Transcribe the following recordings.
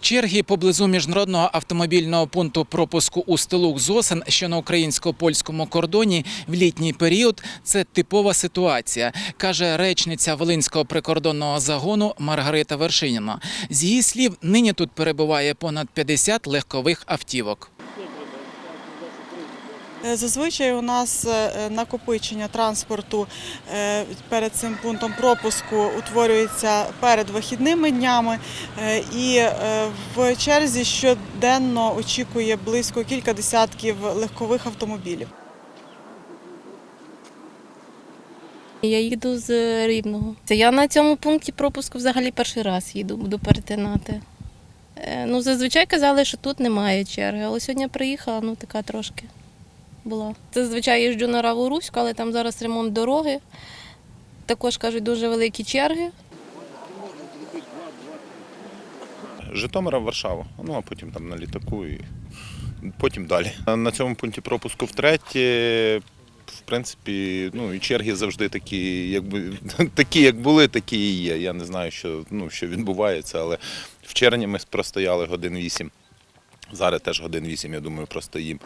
Черги поблизу міжнародного автомобільного пункту пропуску у стилух Зосен, що на українсько-польському кордоні в літній період це типова ситуація, каже речниця Волинського прикордонного загону Маргарита Вершиніна. З її слів, нині тут перебуває понад 50 легкових автівок. Е, Зазвичай у нас е, накопичення транспорту е, перед цим пунктом пропуску утворюється перед вихідними днями, е, і е, в черзі щоденно очікує близько кілька десятків легкових автомобілів. Я їду з Рівного. Я на цьому пункті пропуску взагалі перший раз їду, буду перетинати. Е, Ну, зазвичай казали, що тут немає черги, але сьогодні приїхала, ну така трошки була. Це зазвичай їжджу на Раву Руську, але там зараз ремонт дороги. Також кажуть, дуже великі черги. Житомира в Варшаву, ну а потім там на літаку і потім далі. На цьому пункті пропуску втретє, в принципі, ну і черги завжди такі, якби такі, як були, такі і є. Я не знаю, що, ну, що відбувається, але в червні ми простояли годин вісім. Зараз теж годин вісім, я думаю, простоїмо.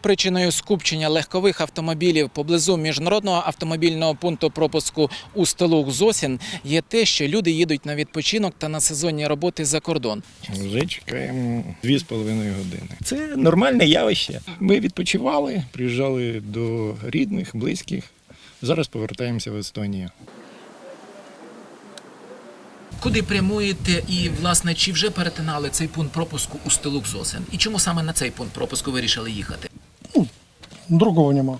Причиною скупчення легкових автомобілів поблизу міжнародного автомобільного пункту пропуску у стилух Зосін є те, що люди їдуть на відпочинок та на сезонні роботи за кордон. Вже чекаємо дві з половиною години. Це нормальне явище. Ми відпочивали, приїжджали до рідних, близьких. Зараз повертаємося в Естонію. Куди прямуєте і, власне, чи вже перетинали цей пункт пропуску у стилух Зосен? І чому саме на цей пункт пропуску вирішили їхати? Другого нема.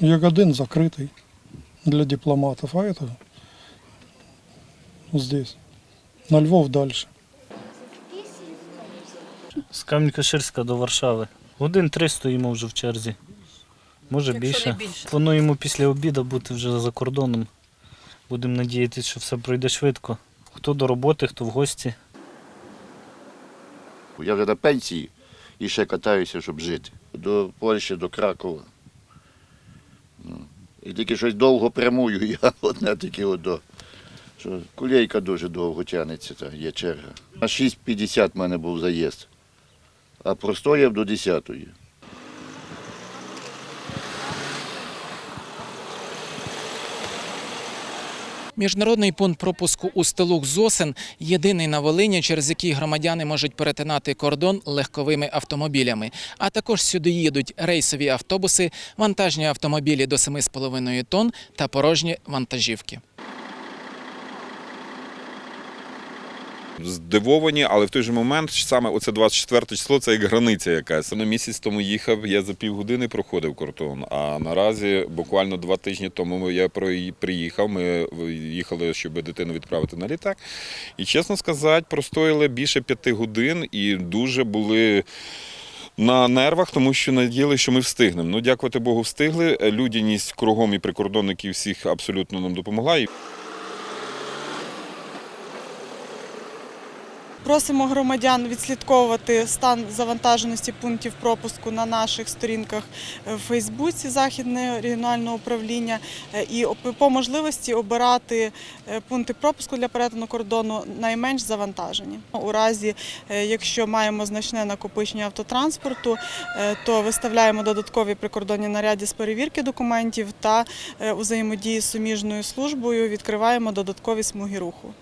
Ягодин закрытый для дипломатов, а это здесь. На Львов дальше. З Кам'янка-Ширська до Варшави. Годин три стоїмо вже в черзі. Може більше. Плануємо після обіду бути вже за кордоном. Будемо надіятися, що все пройде швидко. Хто до роботи, хто в гості. Я вже на пенсії і ще катаюся, щоб жити. До Польщі, до Кракова. Ну, І тільки щось довго прямую, я одне тільки от до. Що кулейка дуже довго тягнеться, та є черга. На 6.50 в мене був заїзд, а простояв до 10-ї. Міжнародний пункт пропуску у стилух Зосен єдиний на Волині, через який громадяни можуть перетинати кордон легковими автомобілями. А також сюди їдуть рейсові автобуси, вантажні автомобілі до 7,5 тонн та порожні вантажівки. Здивовані, але в той же момент саме оце 24 число це як границя якась. Ну, місяць тому їхав, я за півгодини проходив кордон. А наразі буквально два тижні тому я приїхав. Ми їхали, щоб дитину відправити на літак. І чесно сказати, простояли більше п'яти годин і дуже були. На нервах, тому що надіяли, що ми встигнемо. Ну, дякувати Богу, встигли. Людяність кругом і прикордонників всіх абсолютно нам допомогла. Просимо громадян відслідковувати стан завантаженості пунктів пропуску на наших сторінках в Фейсбуці Західного регіонального управління е, і по можливості обирати е, пункти пропуску для перетину кордону найменш завантажені. У разі, е, якщо маємо значне накопичення автотранспорту, е, то виставляємо додаткові прикордонні наряди з перевірки документів та е, у взаємодії з суміжною службою відкриваємо додаткові смуги руху.